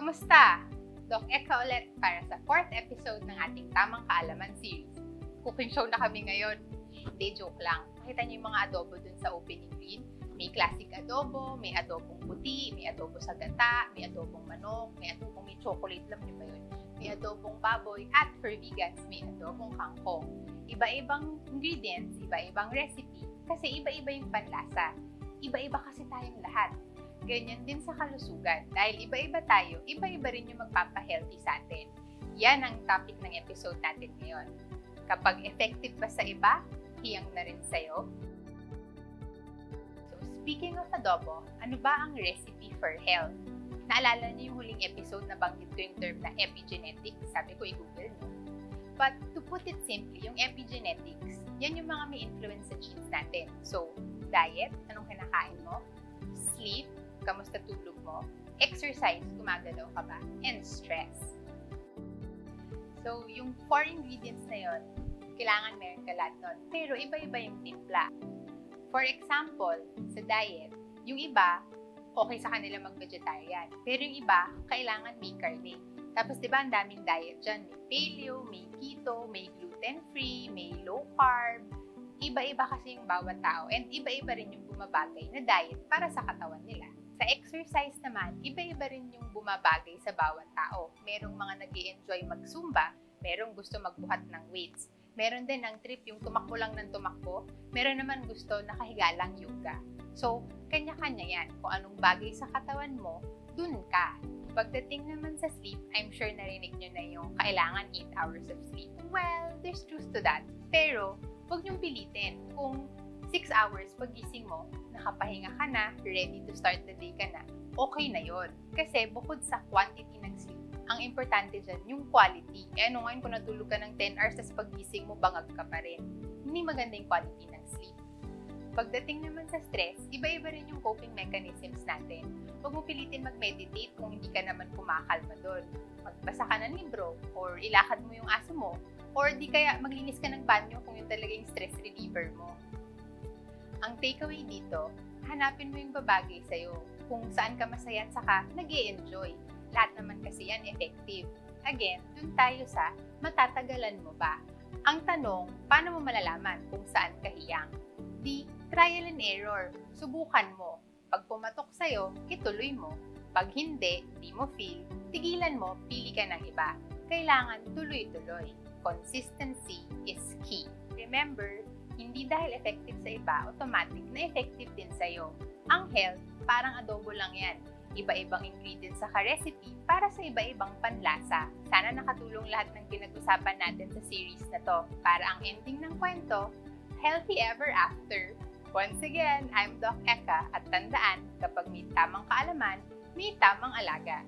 Kamusta? Doc Eka ulit para sa fourth episode ng ating Tamang Kaalaman series. Cooking show na kami ngayon. Hindi, joke lang. Makita niyo yung mga adobo dun sa opening green. May classic adobo, may adobong puti, may adobo sa gata, may adobong manok, may adobong may chocolate, alam niyo ba yun? May adobong baboy, at for vegans, may adobong kangkong. Iba-ibang ingredients, iba-ibang recipe, kasi iba-iba yung panlasa. Iba-iba kasi tayong lahat. Ganyan din sa kalusugan. Dahil iba-iba tayo, iba-iba rin yung magpapahealthy sa atin. Yan ang topic ng episode natin ngayon. Kapag effective ba sa iba, hiyang na rin sa'yo. So, speaking of adobo, ano ba ang recipe for health? Naalala niyo yung huling episode na banggit ko yung term na epigenetics? Sabi ko, i-google no? But to put it simply, yung epigenetics, yan yung mga may influence sa genes natin. So, diet, anong kinakain mo? Sleep, kamusta tulog mo? Exercise, gumagalaw ka ba? And stress. So, yung four ingredients na yon, kailangan meron ka lahat nun. Pero iba-iba yung timpla. For example, sa diet, yung iba, okay sa kanila mag-vegetarian. Pero yung iba, kailangan may karne. Tapos, di ba, ang daming diet dyan. May paleo, may keto, may gluten-free, may low carb. Iba-iba kasi yung bawat tao. And iba-iba rin yung bumabagay na diet para sa katawan nila. Sa exercise naman, iba-iba rin yung bumabagay sa bawat tao. Merong mga nag enjoy mag-zumba, merong gusto magbuhat ng weights. Meron din ang trip yung tumakbo lang ng tumakbo, meron naman gusto nakahiga lang yoga. So, kanya-kanya yan. Kung anong bagay sa katawan mo, dun ka. Pagdating naman sa sleep, I'm sure narinig nyo na yung kailangan 8 hours of sleep. Well, there's truth to that. Pero, huwag nyong pilitin. Kung 6 hours pagising mo, nakapahinga ka na, ready to start the day ka na, okay na yon. Kasi bukod sa quantity ng sleep, ang importante dyan, yung quality. Eh ano ngayon kung natulog ka ng 10 hours, tapos pagising mo, bangag ka pa rin. Hindi maganda yung quality ng sleep. Pagdating naman sa stress, iba-iba rin yung coping mechanisms natin. Huwag mo pilitin mag-meditate kung hindi ka naman kumakalma doon. Magbasa ka ng libro, or ilakad mo yung aso mo, or di kaya maglinis ka ng banyo kung yung talaga yung stress reliever mo. Ang takeaway dito, hanapin mo yung babagay sa'yo, kung saan ka masaya at saka nag enjoy Lahat naman kasi yan effective. Again, dun tayo sa matatagalan mo ba? Ang tanong, paano mo malalaman kung saan ka hiyang? Di, trial and error. Subukan mo. Pag pumatok sa'yo, ituloy mo. Pag hindi, di mo feel, tigilan mo, pili ka ng iba. Kailangan tuloy-tuloy. Consistency is key. Remember, hindi dahil effective sa iba, automatic na effective din sa'yo. Ang health, parang adobo lang yan iba-ibang ingredients sa ka-recipe para sa iba-ibang panlasa. Sana nakatulong lahat ng pinag-usapan natin sa series na to para ang ending ng kwento, healthy ever after. Once again, I'm Doc Eka at tandaan, kapag may tamang kaalaman, may tamang alaga.